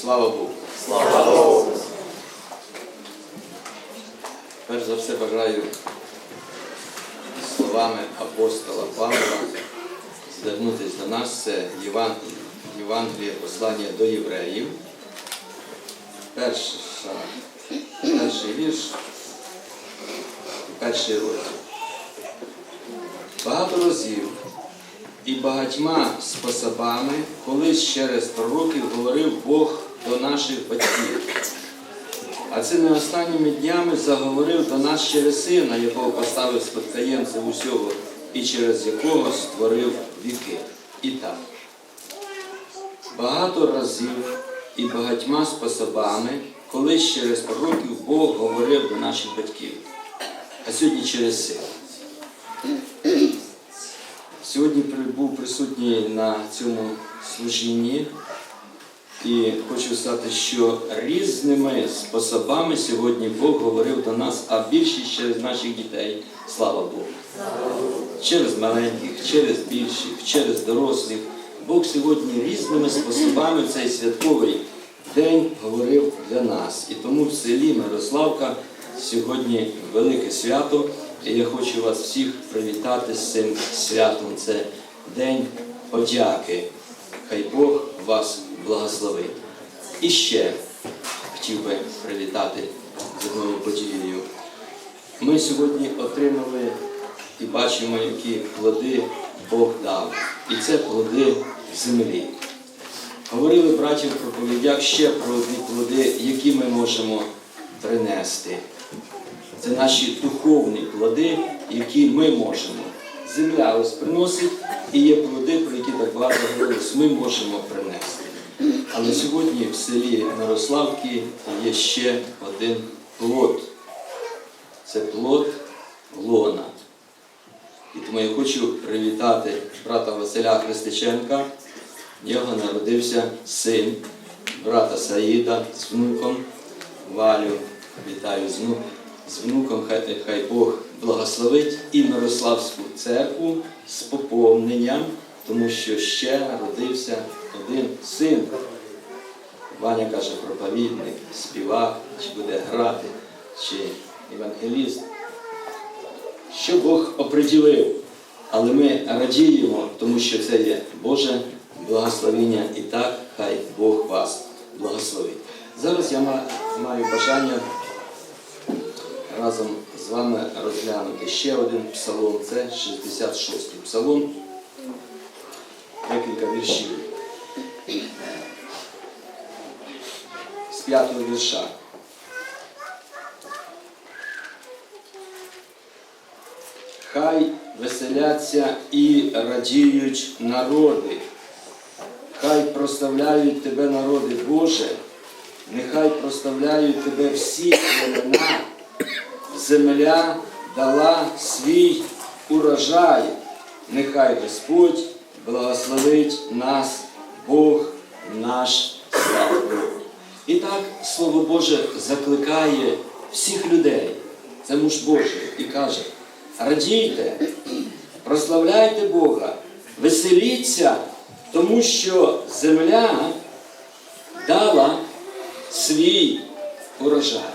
Слава Богу! Слава Богу! Перш за все бажаю словами апостола Павла звернутися до нас. Це Євангеліє послання до євреїв. Перша, перший вірш перший розділ. Багато разів і багатьма способами колись через пророків говорив Бог до наших батьків. А цими останніми днями заговорив до нас через сина, якого поставив спадкоємцем усього, і через якого створив віки. І так. Багато разів і багатьма способами, колись через пророків Бог говорив до наших батьків, а сьогодні через сина. Сьогодні був присутній на цьому служінні і хочу сказати, що різними способами сьогодні Бог говорив до нас, а більшість через наших дітей, слава Богу. Через маленьких, через більших, через дорослих. Бог сьогодні різними способами цей святковий день говорив для нас. І тому в селі Мирославка сьогодні велике свято. І я хочу вас всіх привітати з цим святом. Це День подяки. Хай Бог вас благословить. І ще хотів би привітати з одною подією. Ми сьогодні отримали і бачимо, які плоди Бог дав. І це плоди землі. Говорили браті в проповідях ще про одні плоди, які ми можемо принести. Це наші духовні плоди, які ми можемо. Земля ось приносить і є плоди, про які так багато говорилось, ми можемо. Але сьогодні в селі Мирославки є ще один плод. Це плод лона. І тому я хочу привітати брата Василя Христиченка. В нього народився син брата Саїда з внуком Валю. Вітаю з внуком хай, хай Бог благословить і Мирославську церкву з поповненням, тому що ще родився один син. Ваня каже, проповідник, співак, чи буде грати, чи евангеліст. Що Бог оприділив, але ми радіємо, тому що це є Боже благословення і так хай Бог вас благословить. Зараз я маю бажання разом з вами розглянути ще один псалом. Це 66-й псалом. Декілька віршів. З п'ятого вірша. Хай веселяться і радіють народи. Хай прославляють тебе, народи Боже, нехай прославляють тебе всі племена земля дала свій урожай. Нехай Господь благословить нас, Бог наш слава. І так Слово Боже закликає всіх людей. Це муж Божий і каже: радійте, прославляйте Бога, веселіться, тому що земля дала свій урожай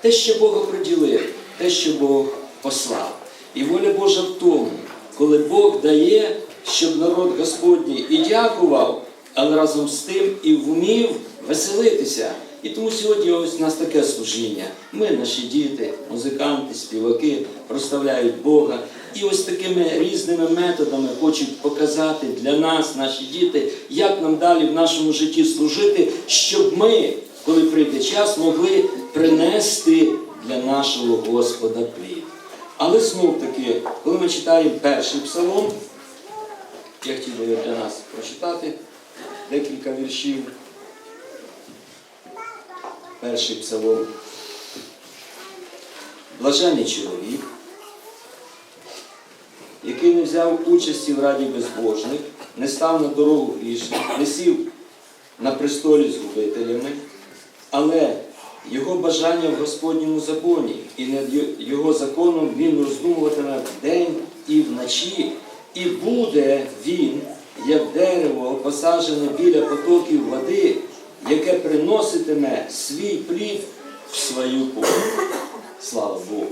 те, що Бог оприділив, те, що Бог послав. І воля Божа в тому, коли Бог дає, щоб народ Господній і дякував, але разом з тим і вмів веселитися. І тому сьогодні ось у нас таке служіння. Ми, наші діти, музиканти, співаки, прославляють Бога. І ось такими різними методами хочуть показати для нас, наші діти, як нам далі в нашому житті служити, щоб ми коли прийде час, могли принести для нашого Господа плід. Але знов таки, коли ми читаємо перший псалом, я хотів би для нас прочитати декілька віршів. Перший псалом. Блажений чоловік, який не взяв участі в раді безбожних, не став на дорогу грішних, не сів на престолі з губителями, але його бажання в Господньому законі, і над його законом він роздумуватиме вдень і вночі, і буде він, як дерево, посаджене біля потоків води, яке приноситиме свій плід в свою пору. Слава Богу.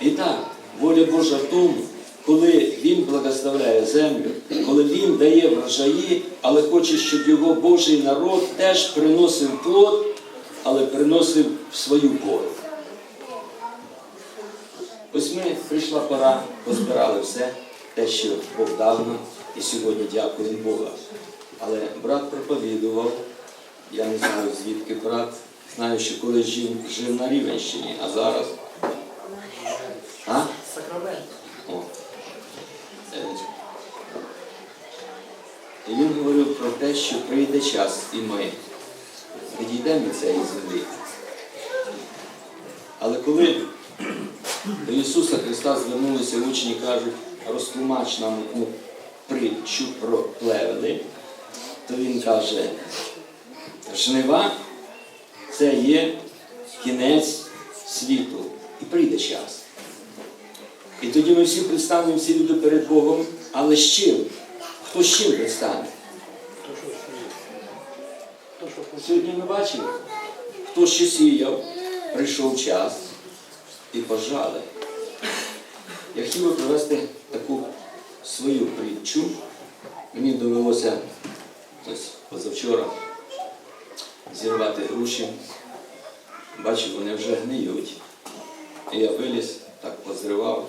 І так, воля Божа в тому, коли Він благословляє землю, коли Він дає врожаї, але хоче, щоб його Божий народ теж приносив плод, але приносив в свою пору. Ось ми прийшла пора, позбирали все, те, що Бог дав нам, і сьогодні дякуємо Бога. Але брат проповідував, я не знаю звідки брат, знаю, що колись жив, жив на Рівенщині, а зараз. А? Е, І він говорив про те, що прийде час, і ми відійдемо від цієї землі. Але коли до Ісуса Христа звернулися учні, кажуть, розтлумач нам притчу про плевели, то Він каже, жнива це є кінець світу. І прийде час. І тоді ми всі предстанемо, всі люди перед Богом, але з чим? Хто з чим предстане? Сьогодні ми бачимо, хто що сіяв, прийшов час і пожали. Я хотів би привести таку свою притчу. Мені довелося ось позавчора зірвати груші. Бачу, вони вже гниють. І я виліз, так позривав,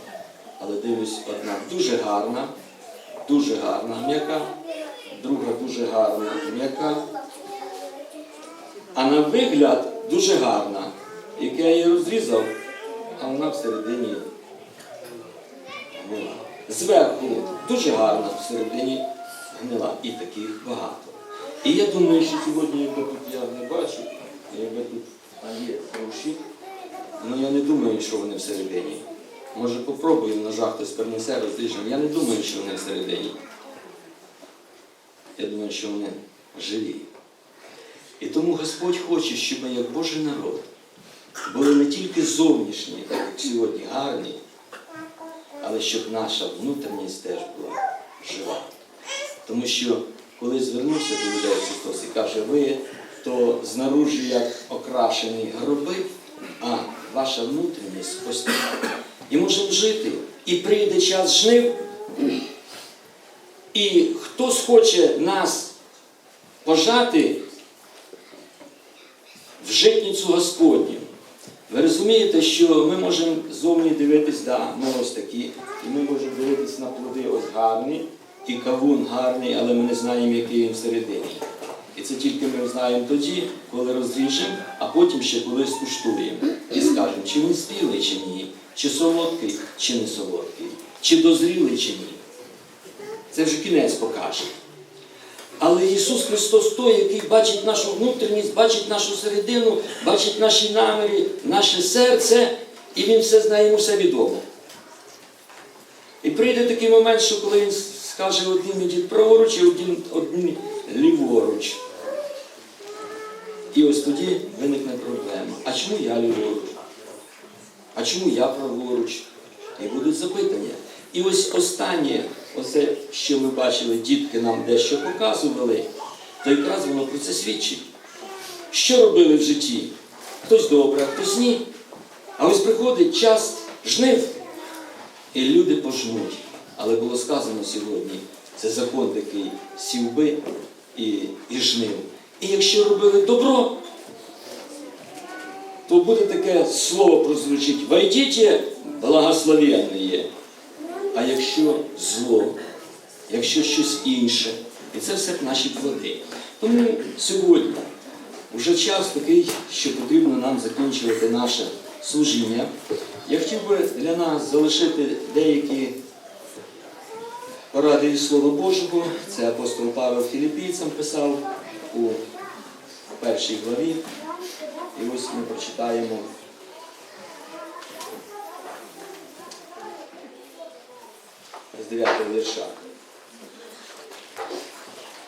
але дивлюсь, одна дуже гарна, дуже гарна м'яка, друга дуже гарна м'яка, а на вигляд дуже гарна, яке я її розрізав, а вона всередині гнила. Зверху дуже гарна, всередині гнила. І таких багато. І я думаю, що сьогодні, якби тут я не бачу, якби тут а є гроші, ну я не думаю, що вони всередині. Може попробую ножах хтось перенесе розріжемо. Я не думаю, що вони всередині. Я думаю, що вони живі. І тому Господь хоче, щоб ми, як Божий народ, були не тільки зовнішні, так як сьогодні гарні, але щоб наша внутрішність теж була жива. Тому що коли звернувся до людей Христос і каже, ви то знаружі як окрашені гроби, а ваша внутрішність така. І можемо жити. І прийде час жнив, і хтось хоче нас пожати в житницю Господню. Ви розумієте, що ми можемо зовні дивитись, да, ми ось такі, і ми можемо дивитись на плоди ось гарні, і кавун гарний, але ми не знаємо, який він всередині. І це тільки ми знаємо тоді, коли розріжемо, а потім ще коли скуштуємо. І скажемо, чи він спілий, чи ні, чи солодкий, чи не солодкий, чи дозрілий, чи ні. Це вже кінець покаже. Але Ісус Христос той, який бачить нашу внутрішність, бачить нашу середину, бачить наші наміри, наше серце, і Він все знає йому все відомо. І прийде такий момент, що коли він скаже один ідіть праворуч, а один, один ліворуч. І ось тоді виникне проблема. А чому я ліворуч? А чому я праворуч? І будуть запитання. І ось останнє, оце, що ми бачили, дітки нам дещо показували, то якраз воно про це свідчить. Що робили в житті? Хтось добре, хтось ні. А ось приходить час жнив, і люди пожнуть. Але було сказано сьогодні, це закон такий сівби і, і жнив. І якщо робили добро, то буде таке слово прозвучить. Войдіть, благословенне. А якщо зло, якщо щось інше, і це все наші плоди. Тому сьогодні вже час такий, що потрібно нам закінчувати наше служіння. Я хотів би для нас залишити деякі поради із Слова Божого. Це апостол Павел Філіппійцям писав у першій главі. І ось ми прочитаємо з 9 вірша.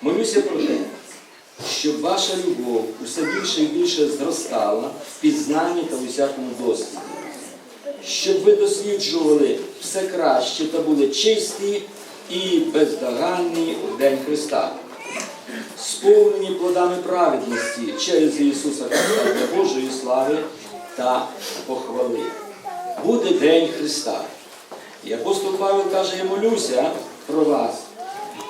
Молюся про те, щоб ваша любов усе більше і більше зростала в пізнанні та в усякому досвіді, щоб ви досліджували все краще та були чисті і бездоганні у День Христа, сповнені плодами праведності через Ісуса Христа для Божої слави та похвали. Буде День Христа. І апостол Павел каже, я молюся про вас,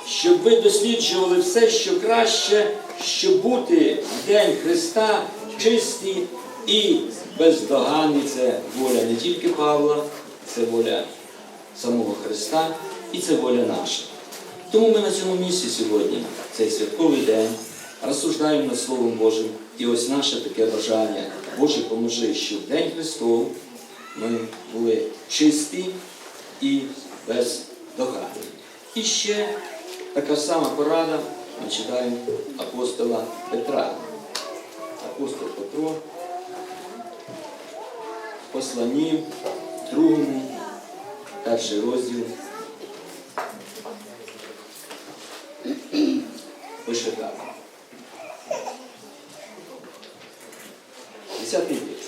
щоб ви досліджували все, що краще, щоб бути в День Христа чисті і бездоганні. Це воля не тільки Павла, це воля самого Христа і це воля наша. Тому ми на цьому місці сьогодні, цей святковий день, розсуждаємо над Словом Божим. І ось наше таке бажання. Боже, поможи, щоб в День Христов ми були чисті і бездоганні. І ще така сама порада ми читаємо апостола Петра. Апостол Петро в посланні другому, перший розділ. Пише так. Десятий вірш.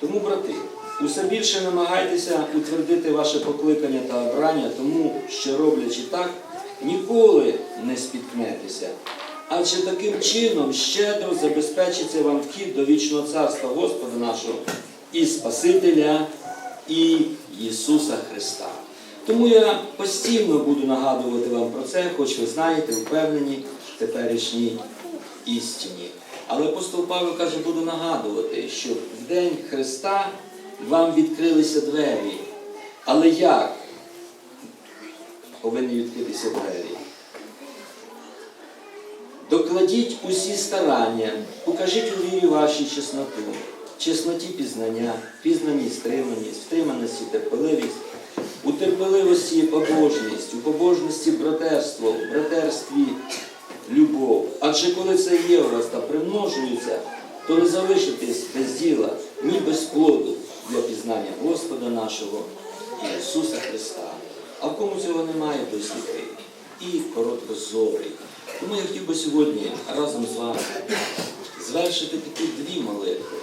Тому, брати, усе більше намагайтеся утвердити ваше покликання та обрання, тому що роблячи так, ніколи не спіткнетеся. Адже таким чином щедро забезпечиться вам вхід до вічного царства Господа нашого і Спасителя і Ісуса Христа. Тому я постійно буду нагадувати вам про це, хоч ви знаєте, впевнені в теперішній істині. Але апостол Павло каже, буду нагадувати, що в День Христа вам відкрилися двері. Але як повинні відкритися двері? Докладіть усі старання, покажіть у вірі вашій чесноту, чесноті пізнання, пізнаній стриманість, втриманості терпеливість, у терпеливості побожність, у побожності братерство, в братерстві любов. Адже коли це є у вас та примножується, то не залишитесь без діла, ні без плоду для пізнання Господа нашого Ісуса Христа. А в кому цього немає, той сліпий і короткозорий. Тому я хотів би сьогодні разом з вами звершити такі дві молитви.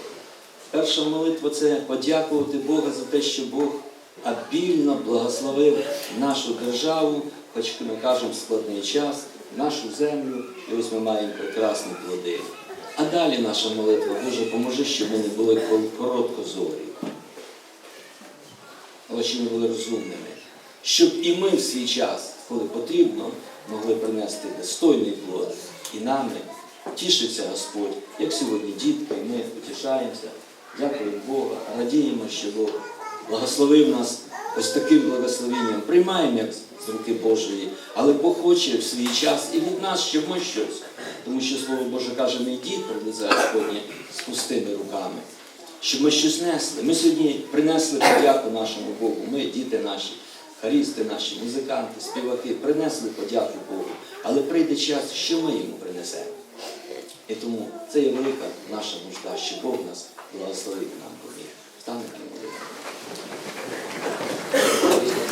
Перша молитва це подякувати Бога за те, що Бог обільно благословив нашу державу, хоч ми кажемо складний час, нашу землю, і ось ми маємо прекрасні плоди. А далі наша молитва, Боже, поможи, щоб ми не були короткозорі, але щоб ми були розумними, щоб і ми в свій час, коли потрібно, могли принести достойний плод і нами тішиться Господь, як сьогодні дітки, і ми утішаємося, дякуємо Бога, радіємо, що Бог благословив нас ось таким благословенням. Приймаємо як з руки Божої, але Бог хоче в свій час і від нас, щоб ми щось. Тому що Слово Боже каже, не йдіть перед лице Господнє з пустими руками, щоб ми щось несли. Ми сьогодні принесли подяку нашому Богу. Ми, діти наші, харісти наші, музиканти, співаки, принесли подяку Богу. Але прийде час, що ми йому принесемо. І тому це є велика наша нужда, що Бог нас благословить нам поміг. Станемо.